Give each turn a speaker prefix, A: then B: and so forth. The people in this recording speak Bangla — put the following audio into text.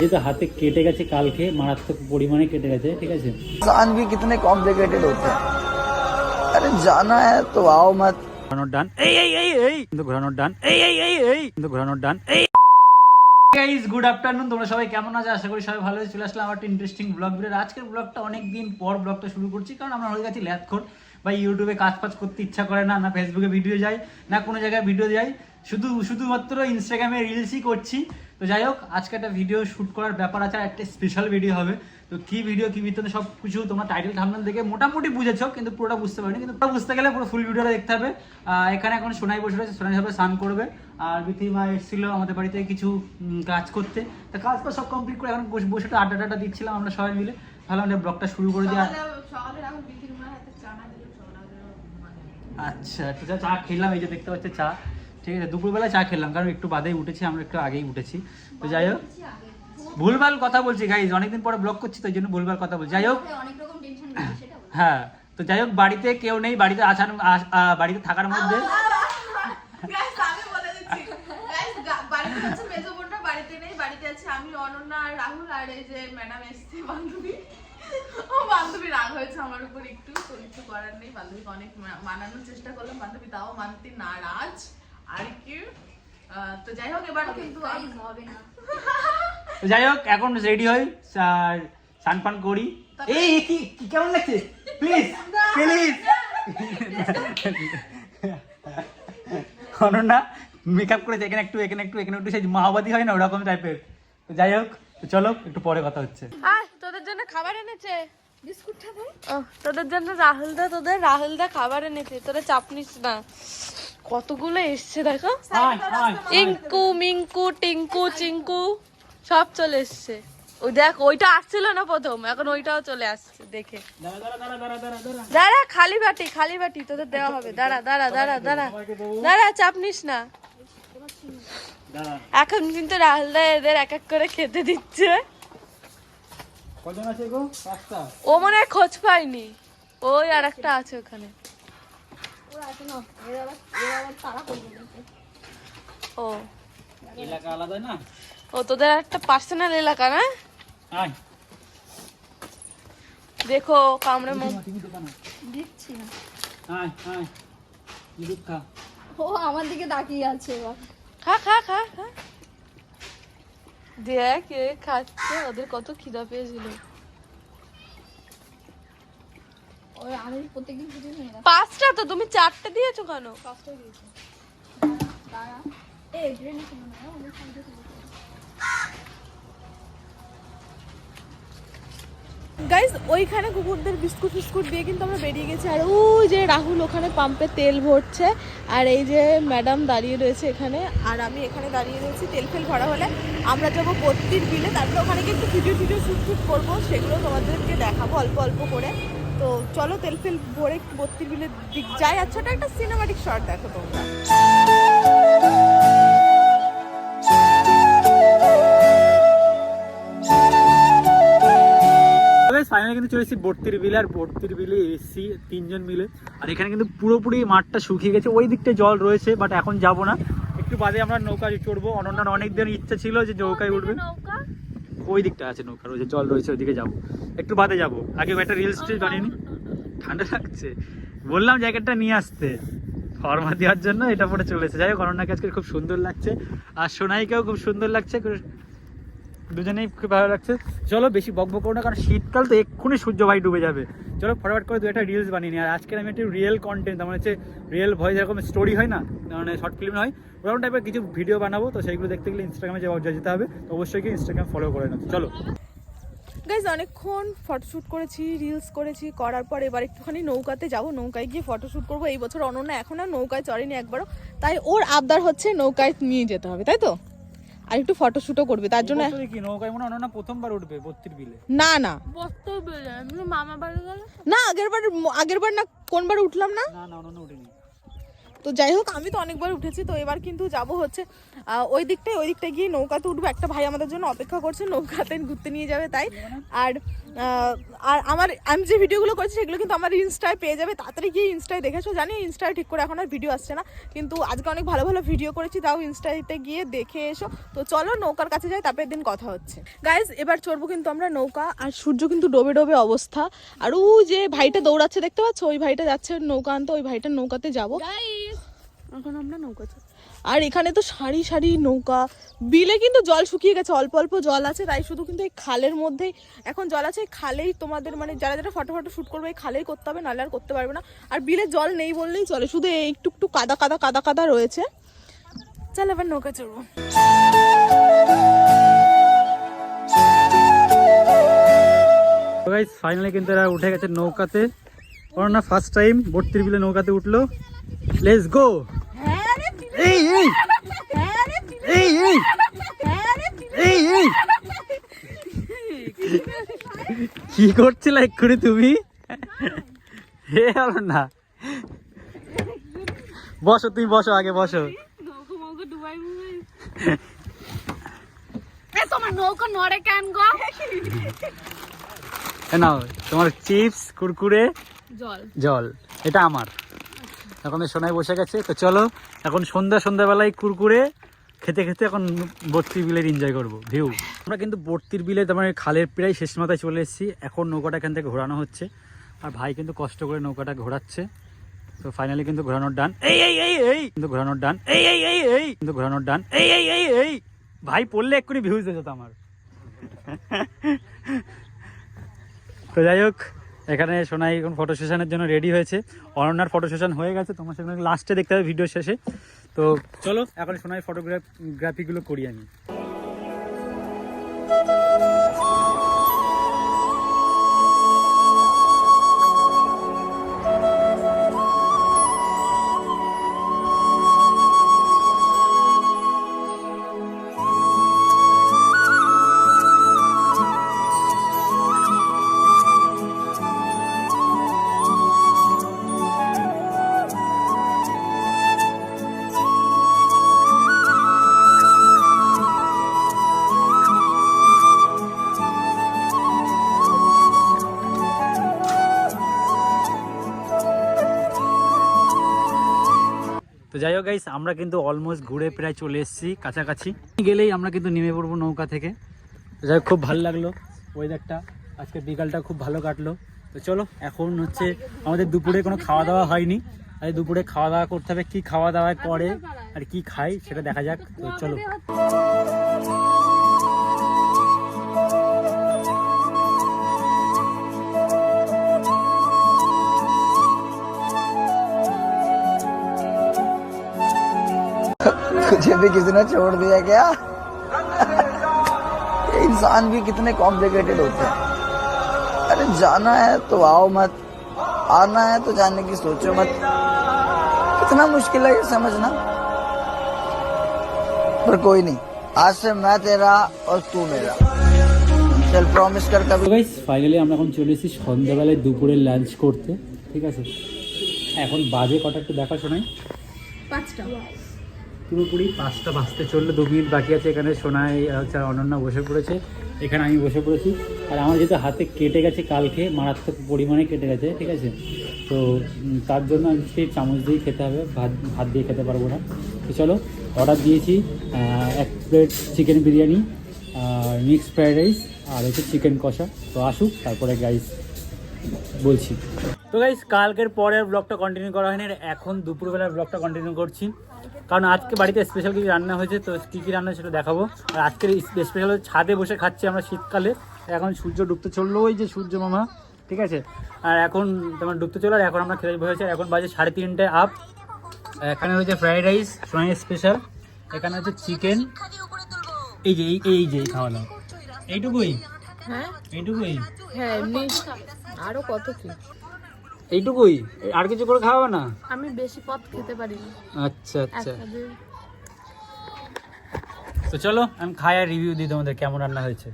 A: যেহেতু হাতে কেটে গেছে কালকে মারাত্মক পরিমাণে কেটে গেছে ঠিক আছে?
B: কিতনে কমপ্লিকেটেড হতে আরে জানা তো আও মত
A: ঘোরানোর ডান। এই এই এই এই। কিন্তু ঘোরানোর ডান। এই এই এই এই। কিন্তু ঘোরানোর ডান। এই। গাইজ গুড আফটারনুন তোমরা সবাই কেমন আছো? আশা করি সবাই ভালো চলে আসলাম আমার ইন্টারেস্টিং ব্লগ ভিডিও আজকের ব্লগটা অনেক দিন পর ব্লগটা শুরু করছি কারণ আমরা হয়ে গেছি ল্যাথখোর বা ইউটিউবে কাজ ফাজ করতে ইচ্ছা করে না না ফেসবুকে ভিডিও যাই না কোনো জায়গায় ভিডিও যাই। শুধু শুধুমাত্র ইনস্টাগ্রামে রিলসই করছি। তো যাই হোক আজকে একটা ভিডিও শ্যুট করার ব্যাপার আছে একটা স্পেশাল ভিডিও হবে। তো কি ভিডিও কি ভিতরে সব কিছু তোমরা টাইটেল থামনেল দেখে মোটামুটি বুঝেছ কিন্তু পুরোটা বুঝতে পারিনি। কিন্তু পুরো বুঝতে গেলে পুরো ফুল ভিডিওটা দেখতে হবে। এখানে এখন সোনাই বসে রয়েছে সোনাই হবে স্নান করবে। আর বিথিমা এসেছিল আমাদের বাড়িতে কিছু কাজ করতে। তা কাজ তো সব কমপ্লিট করে এখন বসে একটু আড্ডা টাড্ডা দিচ্ছিলাম আমরা সবাই মিলে। ভালো আমাদের ব্লগটা শুরু করে দিই
C: সকালে
A: আচ্ছা চা খেলাম এই যে দেখতে পাচ্ছি চা। ঠিক আছে দুপুরবেলা চা খেলাম কারণ একটু বাদেই উঠেছি আমরা একটু আগেই উঠেছি। তো যাই হোক ভুলভাল কথা বলছি গাইজ অনেকদিন পরে ব্লগ করছি তো এই জন্য ভুলভাল কথা বলছি। যাই হোক। হ্যাঁ তো যাই হোক বাড়িতে কেউ নেই বাড়িতে আসার আস- বাড়িতে থাকার মধ্যে।
C: আমি অনন্যা আর রাহুল আর এই যে ম্যাডাম এসছে বান্ধবী। ও বান্ধবী রাগ হয়েছে আমার উপর একটু তো কিছু করার নেই বান্ধবীকে অনেক মানানোর চেষ্টা করলাম বান্ধবী তাও মানতে নারাজ। আর কি তো যাই হোক এবার কিন্তু আমি-
A: তো যাই হোক এখন রেডি হই আর স্নান পান করি। এই এই, কি কি- কেমন লাগছে? প্লিজ প্লিজ অনন্যা মেকআপ করেছে এখানে একটু এখানে একটু এখানে একটু সেই মাওবাদী হয় না ওরকম টাইপের তো যাই হোক চলো একটু পরে কথা হচ্ছে।
D: আয় তোদের জন্য খাবার এনেছে। তোদের জন্য রাহুল দা তোদের রাহুল দা খাবার এনেছে তোরা চাপ নিস না। কতগুলো এসছে দেখো। ইঙ্কু মিঙ্কু টিঙ্কু চিঙ্কু সব চলে এসছে। ওই দেখ ওইটা আসছিল না প্রথম এখন ওইটাও চলে আসছে দেখে।
A: দাঁড়া দাঁড়া দাঁড়া দাঁড়া দাঁড়া দাঁড়া।
D: দাঁড়া খালি বাটি খালি বাটি তোদের দেওয়া হবে। দাঁড়া দাঁড়া দাঁড়া দাঁড়া। দাঁড়া চাপ নিস না। এখন কিন্তু রাহুলদা এদের এক এক করে খেতে দিচ্ছে।
A: কজন আছে গো? পাঁচটা?
D: ও মনে হয় খোঁজ পায়নি। ওই আর একটা আছে ওখানে। ও।
A: এলাকা আলাদা না?
D: ও তোদের একটা পার্সোনাল এলাকা না?
A: আয়।
D: দেখো কামড়ে মুখ।
E: দিচ্ছি না।
A: আয় আয়। খা
E: ও আমার দিকে তাকিয়ে আছে এবার।
D: খা খা খা খা। দেখ এ খাচ্ছে ওদের কত খিদা পেয়েছিল
E: আমি প্রত্যেকদিন
D: পাঁচটা তো তুমি চারটে দিয়েছ কেন
E: পাঁচটা দিয়েছি দাঁড়া
D: গাইজ ওইখানে কুকুরদের বিস্কুট ফিস্কুট দিয়ে কিন্তু আমরা বেরিয়ে গেছি। আর ওই যে রাহুল, ওখানে পাম্পে তেল ভরছে। আর এই যে ম্যাডাম দাঁড়িয়ে রয়েছে এখানে। আর আমি এখানে দাঁড়িয়ে রয়েছি তেল ফেল ভরা হলে। আমরা যাব বত্রির বিলে। তারপরে ওখানে একটু ভিডিও টিডিও শ্যুট শ্যুট করব। সেগুলো তোমাদেরকে দেখাবো অল্প অল্প করে। তো চলো তেল ফেল ভরে বত্রির বিলের দিক যাই। আর ছোট একটা সিনেমাটিক শট দেখো তোমরা।
A: ফাইনালি কিন্তু চলে বর্তির বিলে, আর বর্তির বিলে এসেছি তিনজন মিলে। আর এখানে কিন্তু পুরোপুরি মাঠটা শুকিয়ে গেছে। ওই দিকটা জল রয়েছে বাট এখন যাব না। একটু বাদে আমরা নৌকা চড়বো। অনন্যার অনেক দিন ইচ্ছা ছিল যে নৌকায় উঠবে। ওই দিকটা আছে নৌকা রয়েছে জল রয়েছে, ওইদিকে যাব। একটু বাদে যাব। আগে একটা রিল স্টেজ বানিয়ে নি। ঠান্ডা লাগছে। বললাম জ্যাকেটটা নিয়ে আসতে। ফর্মা দেওয়ার জন্য এটা পরে চলেছে যাই হোক, অনন্যাকে আজকে খুব সুন্দর লাগছে। আর সোনাইকেও খুব সুন্দর লাগছে। দুজনেই খুব ভালো লাগছে। চলো, বেশি বক বক করো না, কারণ শীতকাল তো এক্ষুনি সূর্য ভাই ডুবে যাবে। চলো ফরওয়ার্ড করে দু একটা রিলস বানিয়ে নিই। আর আজকে আমি একটু রিয়েল কন্টেন্ট আমার হচ্ছে রিয়েল ভয়েস এরকম স্টোরি হয় না মানে শর্ট ফিল্ম হয় ওরকম টাইপের কিছু ভিডিও বানাবো, তো সেইগুলো দেখতে গেলে ইনস্টাগ্রামে যাওয়া যেতে হবে, তো অবশ্যই গিয়ে ইনস্টাগ্রাম ফলো করে নাও। চলো।
D: গাইজ অনেকক্ষণ ফটোশ্যুট করেছি রিলস করেছি, করার পর এবার একটুখানি নৌকাতে যাব। নৌকায় গিয়ে ফটোশ্যুট করব। এই বছর অনন্যা এখন আর নৌকায় চড়েনি একবারও। তাই ওর আবদার হচ্ছে নৌকায় নিয়ে যেতে হবে, তাই তো? আর একটু ফটোশ্যুটও করবে তার জন্য
A: কি নৌকায় মনে অনন্যা প্রথমবার উঠবে বত্রির বিলে।
D: না না।
E: মামা বাড়ি গেল
D: না আগেরবার আগেরবার না কোনবার উঠলাম না?
A: না না অনন্যা উঠেনি।
D: তো যাই হোক আমি তো অনেকবার উঠেছি তো এবার কিন্তু যাব হচ্ছে ওই দিকটায় ওই দিকটায় গিয়ে নৌকাতে উঠবো। একটা ভাই আমাদের জন্য অপেক্ষা করছে নৌকাতে ঘুরতে নিয়ে যাবে তাই। আর আর আমার আমি যে ভিডিওগুলো করছি সেগুলো কিন্তু আমার ইনস্টায় পেয়ে যাবে। তাড়াতাড়ি গিয়ে ইনস্টায় দেখেছ? জানি ইনস্টায় ঠিক করে এখন আর ভিডিও আসছে না কিন্তু আজকে অনেক ভালো ভালো ভিডিও করেছি তাও ইনস্টাতে গিয়ে দেখে এসো। তো চলো নৌকার কাছে যাই তারপরের দিন কথা হচ্ছে। গাইজ এবার চড়বো কিন্তু আমরা নৌকা আর সূর্য কিন্তু ডোবে ডোবে অবস্থা। আর ও যে ভাইটা দৌড়াচ্ছে দেখতে পাচ্ছ? ওই ভাইটা যাচ্ছে নৌকা আনতে ওই ভাইটার নৌকাতে যাব। এখন আমরা নৌকা চাপ- আর এখানে তো সারি সারি নৌকা। বিলে কিন্তু জল শুকিয়ে গেছে, অল্প অল্প জল আছে, তাই শুধু কিন্তু এই খালের মধ্যেই। এখন জল আছে, এই খালেই তোমাদের মানে যারা যারা ফটো ফটো শ্যুট করবে, এই খালেই করতে হবে, নাহলে আর করতে পারবে না। আর বিলে জল নেই বললেই চলে, শুধু এই একটু কাদা কাদা কাদা কাদা রয়েছে। চল এবার নৌকা চড়বো।
A: গাইস ফাইনালি কিন্তু এরা উঠে গেছে নৌকাতে। ওর না ফার্স্ট টাইম বর্তির বিলে নৌকাতে উঠল। লেটস গো এই এই। এই এই। এই এই। কি করছিল এক্ষুনি তুমি? হে হলো না। বসো তুমি বসো আগে বসো।
E: তোমার নৌকা নড়ে কেন গো?
A: নাও তোমার চিপস কুরকুরে
D: জল।
A: জল। এটা আমার। এখন সোনায় বসে গেছে। তো চলো, এখন সন্ধ্যা, সন্ধ্যাবেলায় কুরকুরে, খেতে খেতে এখন বর্তির বিলের এনজয় করব। ভিউ আমরা কিন্তু বর্তির বিলে তোমার খালের প্রায় শেষ মাথায় চলে এসেছি। এখন নৌকাটা এখান থেকে ঘোরানো হচ্ছে। আর ভাই কিন্তু কষ্ট করে নৌকাটা ঘোরাচ্ছে। তো ফাইনালি কিন্তু ঘোরানোর ডান এই এই এই এই! কিন্তু ঘোরানোর ডান এই এই এই এই! কিন্তু ঘোরানোর ডান এই এই এই এই! ভাই পড়লে এক্ষুনি ভিউজ হয়ে যেত আমার। তো যাই হোক এখানে সোনাই এখন ফটো সেশনের জন্য রেডি হয়েছে। অনন্যার ফটো সেশন হয়ে গেছে তোমার সেখানে লাস্টে দেখতে হবে ভিডিও শেষে। তো চলো। এখন সোনাই ফটোগ্রাফিগুলো করি আমি। তো যাই হোক গাইস আমরা কিন্তু অলমোস্ট ঘুরে প্রায় চলে এসেছি কাছাকাছি। গেলেই আমরা কিন্তু নেমে পড়ব নৌকা থেকে। যাই হোক, খুব ভালো লাগল ওয়েদারটা আজকে বিকালটা খুব ভালো কাটলো। তো চলো, এখন হচ্ছে আমাদের দুপুরে কোনো খাওয়া দাওয়া হয়নি। আর দুপুরে খাওয়া দাওয়া করতে হবে, কী খাওয়া দাওয়া করে আর কি খাই সেটা দেখা যাক। তো চলো।
B: तुझे भी किसी ने छोड़ दिया क्या ये इंसान भी कितने कॉम्प्लिकेटेड होते हैं अरे जाना है तो आओ मत आना है तो जाने की सोचो मत कितना मुश्किल है ये समझना पर कोई नहीं आज से मैं तेरा और तू मेरा चल प्रॉमिस कर कभी
A: তো গাইস ফাইনালি আমরা এখন চলে এসেছি সন্ধ্যাবেলায় দুপুরে লাঞ্চ করতে ঠিক আছে এখন বাজে কটা একটু দেখা শোনাই
D: পাঁচটা
A: পুরোপুরি পাঁচটা বাজতে চললে, দু মিনিট বাকি আছে এখানে সোনায় হচ্ছে অনন্যা বসে পড়েছে। এখানে আমি বসে পড়েছি। আর আমার যেহেতু হাতে কেটে গেছে কালকে, মারাত্মক পরিমাণে কেটে গেছে, ঠিক আছে? তো তার জন্য আমি সেই চামচ দিয়েই খেতে হবে, ভাত ভাত দিয়ে খেতে পারব না। তো চলো অর্ডার দিয়েছি এক প্লেট চিকেন বিরিয়ানি আর মিক্স ফ্রাইড রাইস আর হচ্ছে চিকেন কষা। তো আসুক, তারপরে গাইস বলছি। তো গাইস কালকের পরের ব্লগটা কন্টিনিউ করা হয়নি এখন দুপুরবেলার ব্লগটা কন্টিনিউ করছি। কারণ আজকে বাড়িতে স্পেশাল কিছু রান্না হয়েছে তো কী কী রান্না সেটা দেখাবো। আর আজকের স্পেশাল ছাদে বসে খাচ্ছি আমরা শীতকালে। এখন সূর্য ডুবতে চলল ওই যে সূর্য মামা ঠিক আছে? আর এখন তোমার ডুবতে চলো আর এখন আমরা খেতে বসেছি এখন বাজে সাড়ে তিনটে আপ এখানে রয়েছে ফ্রাইড রাইস সোনাই স্পেশাল এখানে হচ্ছে চিকেন এই যে এই- যে এই খাওয়ানো এইটুকুই?
D: হ্যাঁ।
A: এইটুকুই?
D: হ্যাঁ এমনি। আরও কত কি?
A: এইটুকুই? আর কিছু করে খাওয়াবে না?
D: আমি বেশি পথ খেতে পারি না
A: আচ্ছা। আচ্ছা তো চলো আমি খাই আর রিভিউ দিই তোমাদের কেমন রান্না হয়েছে।